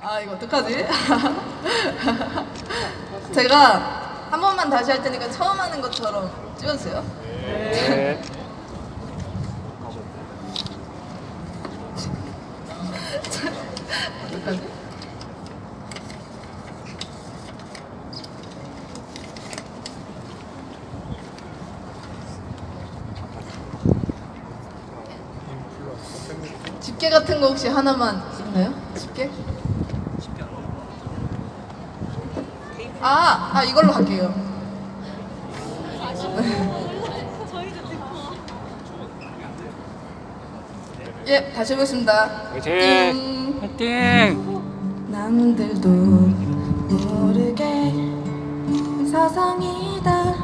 아 이거 어떡하지? 제가 한 번만 다시 할 테니까 처음 하는 것처럼 찍어주세요. 네. 집게 같은 거 혹시 하나만 있나요? 집게? 아, 아 이걸로 할게요. 예, 다시 해보겠습니다. 화이팅! 띵. 화이팅! 남들도 모르게 서성이다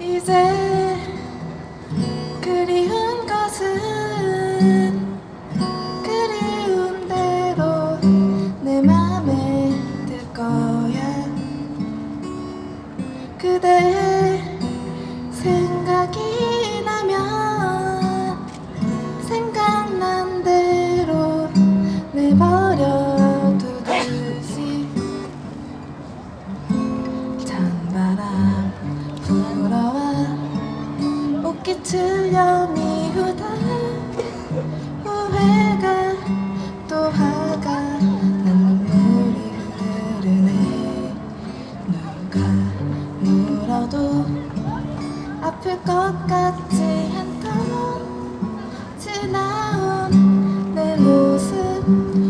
이제 그리운 것은 그리운 대로 내 맘에 들 거야. 그대 생각이 나면 생각난 대로 내버려 두듯이. 찬바람 옷깃을 여미우다. 후회가 또 화가 난 눈물이 흐르네. 누가 울어도 아플 것 같지 않던 지나온 내 모습